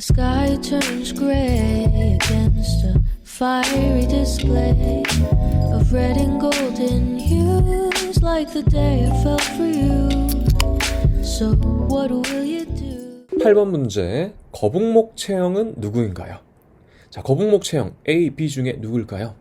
The sky turns gray against a fiery display of red and golden hues like the day I fell for you. So, what will you do? 8번 문제 거북목 체형은 누구인가요? 자, 거북목 체형 A, B 중에 누굴까요?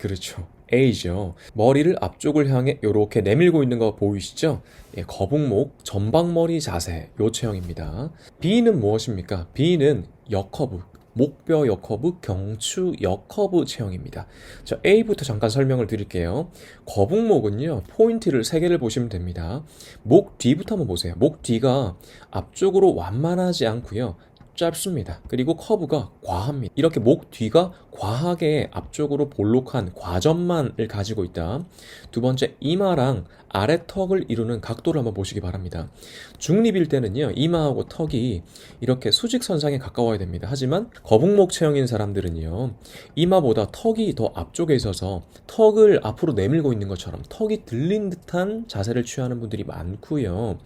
그렇죠. A죠. 머리를 앞쪽을 향해 이렇게 내밀고 있는 거 보이시죠? 예, 거북목 전방머리 자세 요 체형입니다. B는 무엇입니까? B는 역커브 목뼈 역커브, 경추 역커브 체형입니다. 자, A부터 잠깐 설명을 드릴게요. 거북목은요, 포인트를 3개를 보시면 됩니다. 목 뒤부터 한번 보세요. 목 뒤가 앞쪽으로 완만하지 않고요. 짧습니다. 그리고 커브가 과합니다. 이렇게 목 뒤가 과하게 앞쪽으로 볼록한 과점만을 가지고 있다. 두 번째, 이마랑 아래 턱을 이루는 각도를 한번 보시기 바랍니다. 중립일 때는요, 이마하고 턱이 이렇게 수직선상에 가까워야 됩니다. 하지만 거북목 체형인 사람들은요, 이마보다 턱이 더 앞쪽에 있어서 턱을 앞으로 내밀고 있는 것처럼 턱이 들린 듯한 자세를 취하는 분들이 많고요.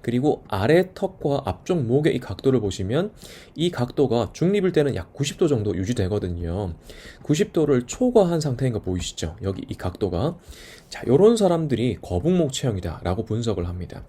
그리고 아래 턱과 앞쪽 목의 이 각도를 보시면 이 각도가 중립일 때는 약 90도 정도 유지되거든요. 90도를 초과한 상태인 거 보이시죠? 여기 이 각도가. 자, 요런 사람들이 거북목 체형이다라고 분석을 합니다.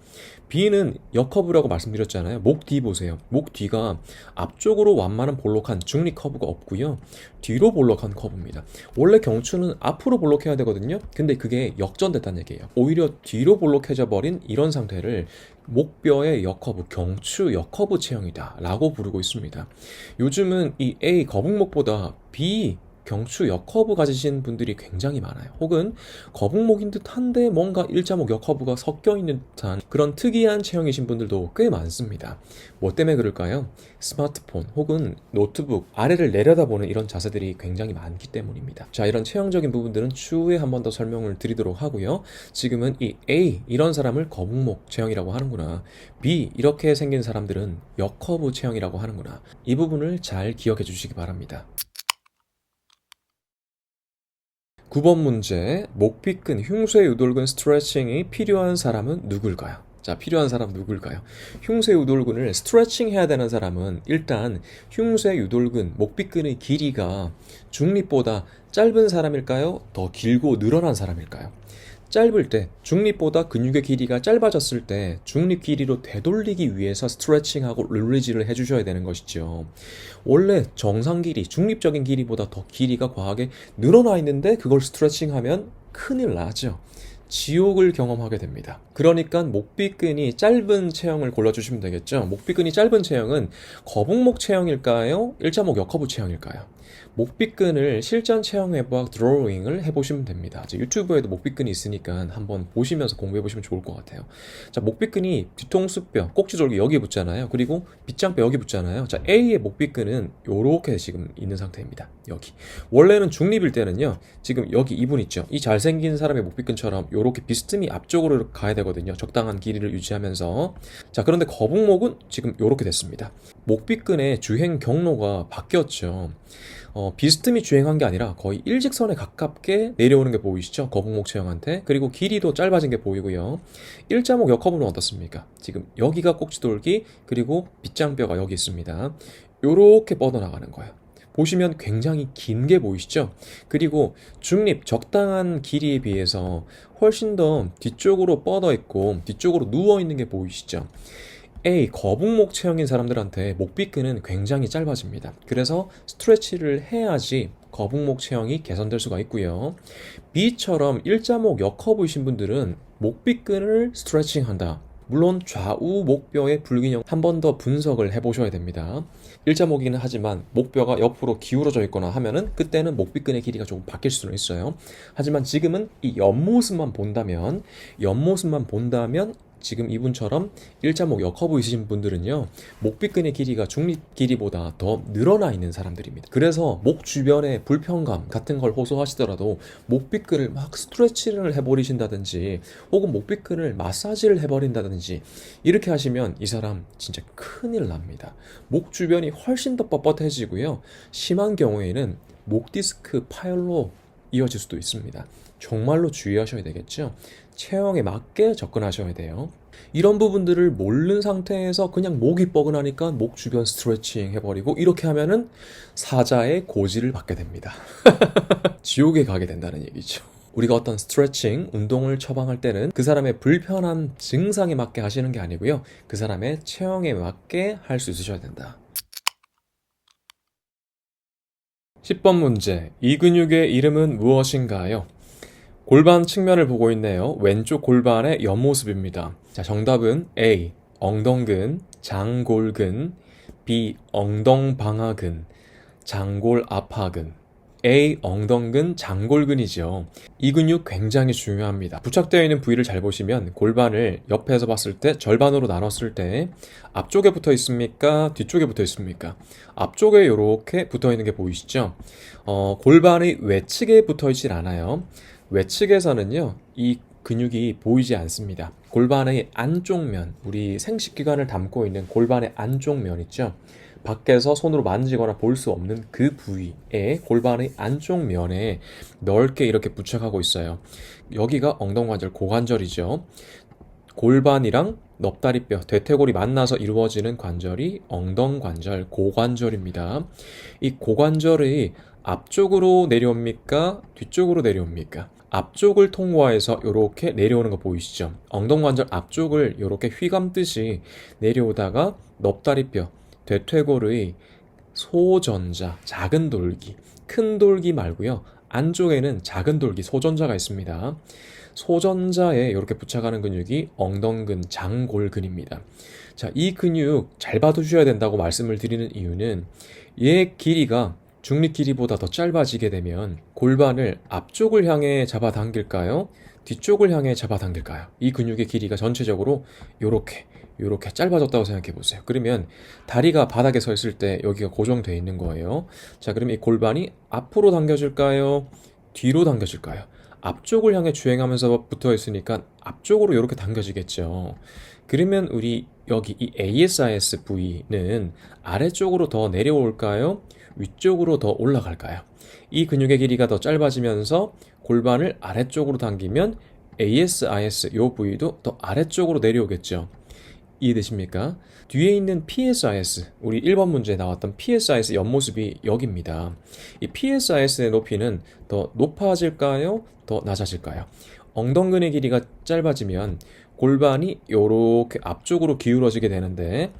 B는 역커브라고 말씀드렸잖아요. 목 뒤 보세요. 목 뒤가 앞쪽으로 완만한 볼록한 중립 커브가 없고요. 뒤로 볼록한 커브입니다. 원래 경추는 앞으로 볼록해야 되거든요. 근데 그게 역전됐다는 얘기예요. 오히려 뒤로 볼록해져 버린 이런 상태를 목뼈의 역커브, 경추 역커브 체형이다라고 부르고 있습니다. 요즘은 이 A 거북목보다 B 경추 역커브 가지신 분들이 굉장히 많아요. 혹은 거북목인 듯한데 뭔가 일자목 역커브가 섞여 있는 듯한 그런 특이한 체형이신 분들도 꽤 많습니다. 뭐 때문에 그럴까요? 스마트폰 혹은 노트북 아래를 내려다보는 이런 자세들이 굉장히 많기 때문입니다. 자, 이런 체형적인 부분들은 추후에 한 번 더 설명을 드리도록 하고요. 지금은 이 A 이런 사람을 거북목 체형이라고 하는구나. B 이렇게 생긴 사람들은 역커브 체형이라고 하는구나. 이 부분을 잘 기억해 주시기 바랍니다. 9번 문제 목비근 흉쇄 유돌근 스트레칭이 필요한 사람은 누굴까요? 자, 필요한 사람 누굴까요? 흉쇄 유돌근을 스트레칭 해야 되는 사람은 일단 흉쇄 유돌근 목비근의 길이가 중립보다 짧은 사람일까요? 더 길고 늘어난 사람일까요? 짧을 때 중립보다 근육의 길이가 짧아졌을 때 중립 길이로 되돌리기 위해서 스트레칭하고 릴리지를 해주셔야 되는 것이죠. 원래 정상 길이, 중립적인 길이보다 더 길이가 과하게 늘어나 있는데 그걸 스트레칭하면 큰일 나죠. 지옥을 경험하게 됩니다. 그러니까 목비근이 짧은 체형을 골라주시면 되겠죠. 목비근이 짧은 체형은 거북목 체형일까요? 일자목 역커브 체형일까요? 목비근을 실전 체형 회복 드로잉을 해보시면 됩니다. 유튜브에도 목비근이 있으니까 한번 보시면서 공부해보시면 좋을 것 같아요. 자, 목비근이 뒤통수뼈, 꼭지돌기 여기 붙잖아요. 그리고 빗장뼈 여기 붙잖아요. 자, A의 목비근은 요렇게 지금 있는 상태입니다. 여기. 원래는 중립일 때는요, 지금 여기 이분 있죠. 이 잘생긴 사람의 목비근처럼 요렇게 비스듬히 앞쪽으로 가야 되거든요. 적당한 길이를 유지하면서. 자, 그런데 거북목은 지금 요렇게 됐습니다. 목비근의 주행 경로가 바뀌었죠. 어, 비스듬히 주행한 게 아니라 거의 일직선에 가깝게 내려오는 게 보이시죠? 거북목 체형한테. 그리고 길이도 짧아진 게 보이고요. 일자목 역커브는 어떻습니까? 지금 여기가 꼭지돌기, 그리고 빗장뼈가 여기 있습니다. 요렇게 뻗어나가는 거예요. 보시면 굉장히 긴 게 보이시죠? 그리고 중립, 적당한 길이에 비해서 훨씬 더 뒤쪽으로 뻗어 있고 뒤쪽으로 누워 있는 게 보이시죠? A. 거북목 체형인 사람들한테 목비근은 굉장히 짧아집니다. 그래서 스트레치를 해야지 거북목 체형이 개선될 수가 있고요. B처럼 일자목 역커브이신 분들은 목비근을 스트레칭한다. 물론 좌우 목뼈의 불균형 한 번 더 분석을 해보셔야 됩니다. 일자목이긴 하지만 목뼈가 옆으로 기울어져 있거나 하면은 그때는 목비근의 길이가 조금 바뀔 수는 있어요. 하지만 지금은 이 옆모습만 본다면 옆모습만 본다면 지금 이분처럼 일자목 역커브 있으신 분들은요 목비근의 길이가 중립 길이보다 더 늘어나 있는 사람들입니다 그래서 목 주변의 불편감 같은 걸 호소하시더라도 목비근을 막 스트레치를 해버리신다든지 혹은 목비근을 마사지를 해버린다든지 이렇게 하시면 이 사람 진짜 큰일 납니다 목 주변이 훨씬 더 뻣뻣해지고요 심한 경우에는 목 디스크 파열로 이어질 수도 있습니다. 정말로 주의하셔야 되겠죠. 체형에 맞게 접근하셔야 돼요. 이런 부분들을 모르는 상태에서 그냥 목이 뻐근하니까 목 주변 스트레칭 해버리고 이렇게 하면은 사자의 고지를 받게 됩니다. 지옥에 가게 된다는 얘기죠. 우리가 어떤 스트레칭, 운동을 처방할 때는 그 사람의 불편한 증상에 맞게 하시는 게 아니고요. 그 사람의 체형에 맞게 할 수 있으셔야 된다. 10번 문제. 이 근육의 이름은 무엇인가요? 골반 측면을 보고 있네요. 왼쪽 골반의 옆모습입니다. 자, 정답은 A. 엉덩근, 장골근, B. 엉덩방아근, 장골압하근. A. 엉덩근, 장골근이죠. 이 근육 굉장히 중요합니다. 부착되어 있는 부위를 잘 보시면 골반을 옆에서 봤을 때 절반으로 나눴을 때 앞쪽에 붙어 있습니까? 뒤쪽에 붙어 있습니까? 앞쪽에 이렇게 붙어 있는 게 보이시죠? 어, 골반의 외측에 붙어 있질 않아요. 외측에서는요, 이 근육이 보이지 않습니다. 골반의 안쪽 면, 우리 생식기관을 담고 있는 골반의 안쪽 면 있죠? 밖에서 손으로 만지거나 볼 수 없는 그 부위에 골반의 안쪽 면에 넓게 이렇게 부착하고 있어요. 여기가 엉덩관절 고관절이죠. 골반이랑 넙다리뼈, 대퇴골이 만나서 이루어지는 관절이 엉덩관절, 고관절입니다. 이 고관절이 앞쪽으로 내려옵니까? 뒤쪽으로 내려옵니까? 앞쪽을 통과해서 이렇게 내려오는 거 보이시죠? 엉덩관절 앞쪽을 이렇게 휘감듯이 내려오다가 넙다리뼈, 대퇴골의 소전자, 작은 돌기, 큰 돌기 말고요. 안쪽에는 작은 돌기, 소전자가 있습니다. 소전자에 이렇게 부착하는 근육이 엉덩근, 장골근입니다. 자, 이 근육 잘 봐두셔야 된다고 말씀을 드리는 이유는 얘 길이가 중립 길이보다 더 짧아지게 되면 골반을 앞쪽을 향해 잡아당길까요? 뒤쪽을 향해 잡아당길까요? 이 근육의 길이가 전체적으로 이렇게 이렇게 짧아졌다고 생각해 보세요. 그러면 다리가 바닥에 서 있을 때 여기가 고정되어 있는 거예요. 자, 그러면 이 골반이 앞으로 당겨질까요? 뒤로 당겨질까요? 앞쪽을 향해 주행하면서 붙어 있으니까 앞쪽으로 이렇게 당겨지겠죠. 그러면 우리 여기 이 ASIS 부위는 아래쪽으로 더 내려올까요? 위쪽으로 더 올라갈까요? 이 근육의 길이가 더 짧아지면서 골반을 아래쪽으로 당기면 ASIS 요 부위도 더 아래쪽으로 내려오겠죠. 이해되십니까? 뒤에 있는 PSIS, 우리 1번 문제에 나왔던 PSIS 옆모습이 여기입니다. 이 PSIS의 높이는 더 높아질까요? 더 낮아질까요? 엉덩근의 길이가 짧아지면 골반이 이렇게 앞쪽으로 기울어지게 되는데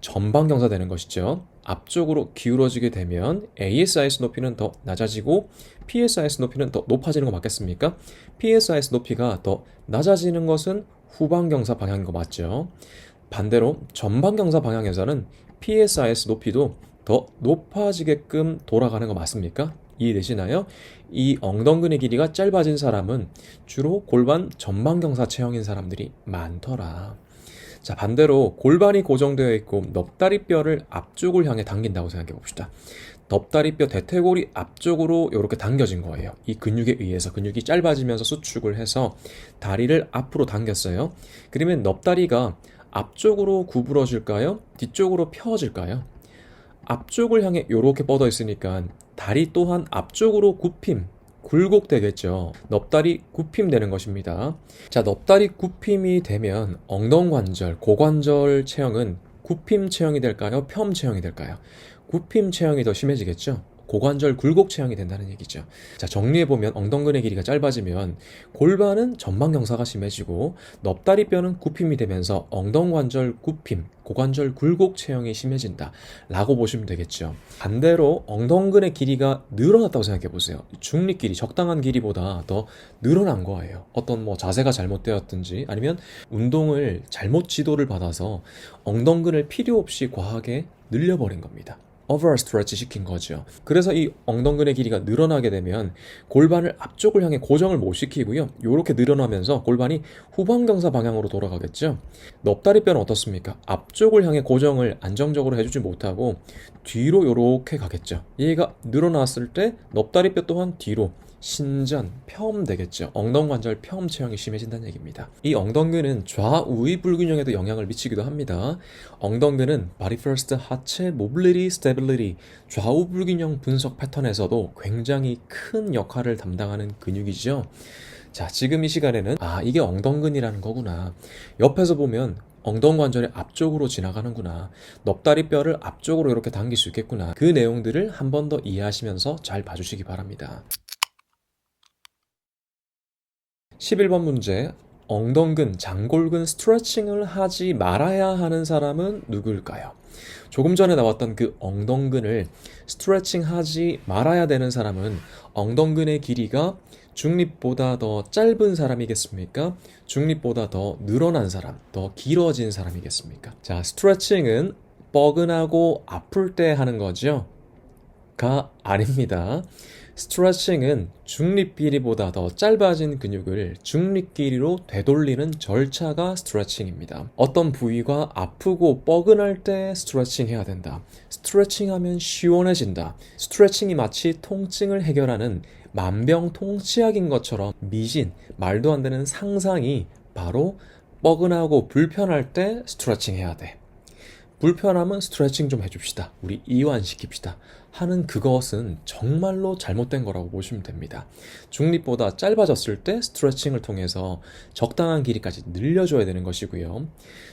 전방경사 되는 것이죠. 앞쪽으로 기울어지게 되면 ASIS 높이는 더 낮아지고 PSIS 높이는 더 높아지는 거 맞겠습니까? PSIS 높이가 더 낮아지는 것은 후방경사 방향인 거 맞죠? 반대로 전방경사 방향에서는 PSIS 높이도 더 높아지게끔 돌아가는 거 맞습니까? 이해되시나요? 이 엉덩근의 길이가 짧아진 사람은 주로 골반 전방경사 체형인 사람들이 많더라. 자, 반대로 골반이 고정되어 있고 넙다리뼈를 앞쪽을 향해 당긴다고 생각해 봅시다. 넙다리뼈 대퇴골이 앞쪽으로 이렇게 당겨진 거예요. 이 근육에 의해서 근육이 짧아지면서 수축을 해서 다리를 앞으로 당겼어요. 그러면 넙다리가 앞쪽으로 구부러질까요? 뒤쪽으로 펴질까요? 앞쪽을 향해 이렇게 뻗어 있으니까 다리 또한 앞쪽으로 굽힘, 굴곡되겠죠. 넙다리 굽힘 되는 것입니다. 자, 넙다리 굽힘이 되면 엉덩관절, 고관절 체형은 굽힘 체형이 될까요? 펴 체형이 될까요? 굽힘 체형이 더 심해지겠죠. 고관절 굴곡 체형이 된다는 얘기죠. 자, 정리해보면 엉덩근의 길이가 짧아지면 골반은 전방경사가 심해지고 넙다리뼈는 굽힘이 되면서 엉덩관절 굽힘, 고관절 굴곡 체형이 심해진다. 라고 보시면 되겠죠. 반대로 엉덩근의 길이가 늘어났다고 생각해 보세요. 중립 길이, 적당한 길이보다 더 늘어난 거예요. 어떤 뭐 자세가 잘못되었든지 아니면 운동을 잘못 지도를 받아서 엉덩근을 필요 없이 과하게 늘려버린 겁니다. 스트레치 시킨 거죠. 그래서 이 엉덩근의 길이가 늘어나게 되면 골반을 앞쪽을 향해 고정을 못 시키고요. 이렇게 늘어나면서 골반이 후방경사 방향으로 돌아가겠죠. 넙다리뼈는 어떻습니까? 앞쪽을 향해 고정을 안정적으로 해주지 못하고 뒤로 이렇게 가겠죠. 얘가 늘어났을 때 넙다리뼈 또한 뒤로 신전, 폐엄 되겠죠. 엉덩관절 폐엄 체형이 심해진다는 얘기입니다. 이 엉덩근은 좌우의 불균형에도 영향을 미치기도 합니다. 엉덩근은 body first 하체 mobility stability 좌우 불균형 분석 패턴에서도 굉장히 큰 역할을 담당하는 근육이죠. 자, 지금 이 시간에는 아, 이게 엉덩근이라는 거구나. 옆에서 보면 엉덩 관절의 앞쪽으로 지나가는구나. 넙다리 뼈를 앞쪽으로 이렇게 당길 수 있겠구나. 그 내용들을 한 번 더 이해하시면서 잘 봐주시기 바랍니다. 11번 문제. 엉덩근, 장골근 스트레칭을 하지 말아야 하는 사람은 누굴까요? 조금 전에 나왔던 그 엉덩근을 스트레칭 하지 말아야 되는 사람은 엉덩근의 길이가 중립보다 더 짧은 사람이겠습니까? 중립보다 더 늘어난 사람, 더 길어진 사람이겠습니까? 자, 스트레칭은 뻐근하고 아플 때 하는 거죠? 가 아닙니다. 스트레칭은 중립 길이보다 더 짧아진 근육을 중립 길이로 되돌리는 절차가 스트레칭입니다. 어떤 부위가 아프고 뻐근할 때 스트레칭 해야 된다. 스트레칭 하면 시원해진다. 스트레칭이 마치 통증을 해결하는 만병통치약인 것처럼 미진, 말도 안 되는 상상이 바로 뻐근하고 불편할 때 스트레칭 해야 돼. 불편하면 스트레칭 좀 해줍시다. 우리 이완시킵시다. 하는 그것은 정말로 잘못된 거라고 보시면 됩니다. 중립보다 짧아졌을 때 스트레칭을 통해서 적당한 길이까지 늘려줘야 되는 것이고요.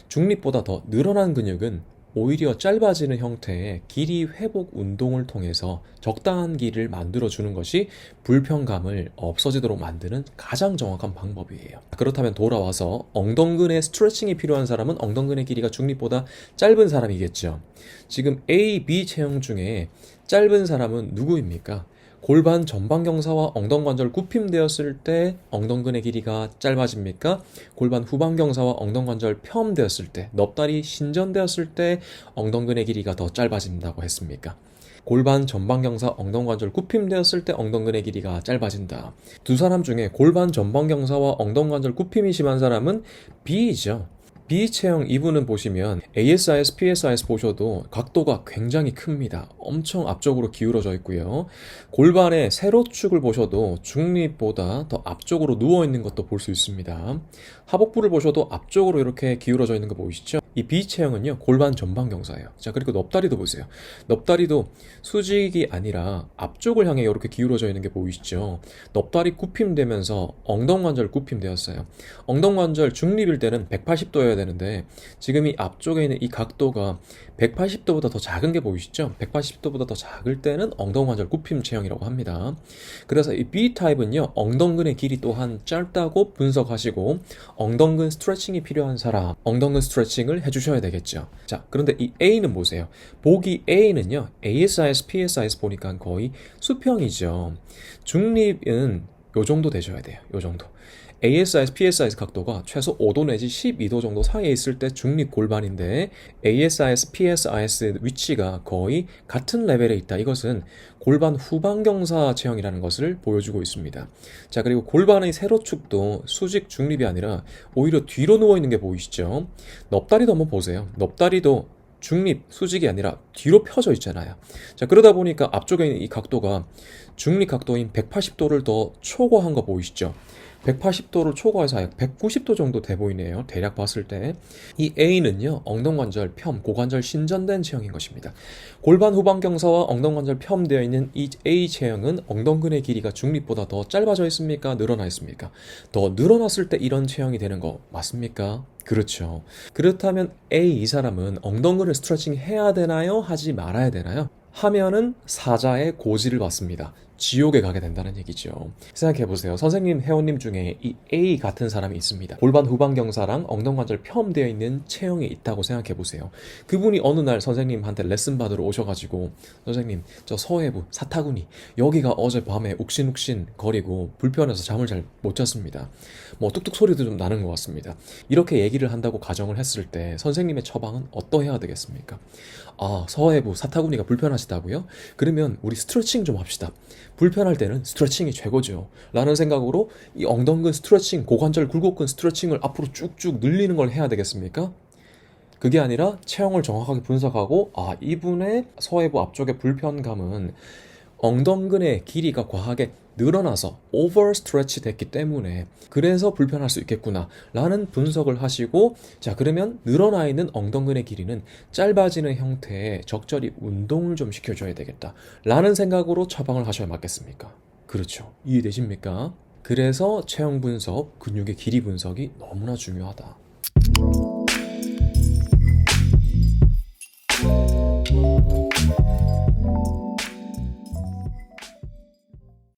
중립보다 더 늘어난 근육은 오히려 짧아지는 형태의 길이 회복 운동을 통해서 적당한 길이를 만들어주는 것이 불편감을 없어지도록 만드는 가장 정확한 방법이에요. 그렇다면 돌아와서 엉덩근에 스트레칭이 필요한 사람은 엉덩근의 길이가 중립보다 짧은 사람이겠죠. 지금 A, B 체형 중에 짧은 사람은 누구입니까? 골반 전방경사와 엉덩관절 굽힘되었을 때 엉덩근의 길이가 짧아집니까? 골반 후방경사와 엉덩관절 펴엄되었을 때, 넙다리 신전되었을 때 엉덩근의 길이가 더 짧아진다고 했습니까? 골반 전방경사 엉덩관절 굽힘되었을 때 엉덩근의 길이가 짧아진다. 두 사람 중에 골반 전방경사와 엉덩관절 굽힘이 심한 사람은 B이죠. B 체형 이분은 보시면 ASIS, PSIS 보셔도 각도가 굉장히 큽니다. 엄청 앞쪽으로 기울어져 있고요. 골반의 세로축을 보셔도 중립보다 더 앞쪽으로 누워 있는 것도 볼 수 있습니다. 하복부를 보셔도 앞쪽으로 이렇게 기울어져 있는 거 보이시죠? 이 B 체형은요 골반 전방 경사예요. 자 그리고 넙다리도 보세요. 넙다리도 수직이 아니라 앞쪽을 향해 이렇게 기울어져 있는 게 보이시죠? 넙다리 굽힘되면서 엉덩관절 굽힘되었어요. 엉덩관절 중립일 때는 180도여야 되는데 지금 이 앞쪽에 있는 이 각도가 180도보다 더 작은 게 보이시죠? 180도보다 더 작을 때는 엉덩관절 굽힘 체형이라고 합니다. 그래서 이 B 타입은요 엉덩근의 길이 또한 짧다고 분석하시고 엉덩근 스트레칭이 필요한 사람 엉덩근 스트레칭을 해주셔야 되겠죠. 자 그런데 이 A는 보세요. 보기 A는요 ASIS, PSIS 보니까 거의 수평이죠. 중립은 요 정도 되셔야 돼요. 요 정도. ASIS, PSIS 각도가 최소 5도 내지 12도 정도 사이에 있을 때 중립 골반인데 ASIS, PSIS 위치가 거의 같은 레벨에 있다. 이것은 골반 후방경사 체형이라는 것을 보여주고 있습니다. 자, 그리고 골반의 세로축도 수직 중립이 아니라 오히려 뒤로 누워 있는 게 보이시죠? 넙다리도 한번 보세요. 넙다리도 중립 수직이 아니라 뒤로 펴져 있잖아요. 자, 그러다 보니까 앞쪽에 있는 이 각도가 중립 각도인 180도를 더 초과한 거 보이시죠? 180도를 초과해서 약 190도 정도 돼 보이네요. 대략 봤을 때. 이 A는요, 엉덩관절 펴 고관절 신전된 체형인 것입니다. 골반 후방경사와 엉덩관절 펴되어 있는 이 A 체형은 엉덩근의 길이가 중립보다 더 짧아져 있습니까? 늘어나 있습니까? 더 늘어났을 때 이런 체형이 되는 거 맞습니까? 그렇죠. 그렇다면 A 이 사람은 엉덩근을 스트레칭 해야 되나요? 하지 말아야 되나요? 하면은 사자의 고지를 받습니다. 지옥에 가게 된다는 얘기죠. 생각해 보세요. 선생님, 회원님 중에 이 A 같은 사람이 있습니다. 골반 후방경사랑 엉덩관절 펴되어 있는 체형이 있다고 생각해 보세요. 그분이 어느 날 선생님한테 레슨 받으러 오셔가지고 선생님, 저 서해부 사타구니 여기가 어제 밤에 욱신욱신 거리고 불편해서 잠을 잘 못 잤습니다. 뭐 뚝뚝 소리도 좀 나는 것 같습니다. 이렇게 얘기를 한다고 가정을 했을 때 선생님의 처방은 어떠해야 되겠습니까? 아, 서해부 사타구니가 불편하시다고요? 그러면 우리 스트레칭 좀 합시다. 불편할 때는 스트레칭이 최고죠. 라는 생각으로 이 엉덩근 스트레칭, 고관절 굴곡근 스트레칭을 앞으로 쭉쭉 늘리는 걸 해야 되겠습니까? 그게 아니라 체형을 정확하게 분석하고 아 이분의 서해부 앞쪽의 불편감은 엉덩근의 길이가 과하게 늘어나서 오버 스트레치 됐기 때문에 그래서 불편할 수 있겠구나 라는 분석을 하시고 자 그러면 늘어나 있는 엉덩근의 길이는 짧아지는 형태의 적절히 운동을 좀 시켜줘야 되겠다 라는 생각으로 처방을 하셔야 맞겠습니까? 그렇죠 이해되십니까? 그래서 체형 분석, 근육의 길이 분석이 너무나 중요하다.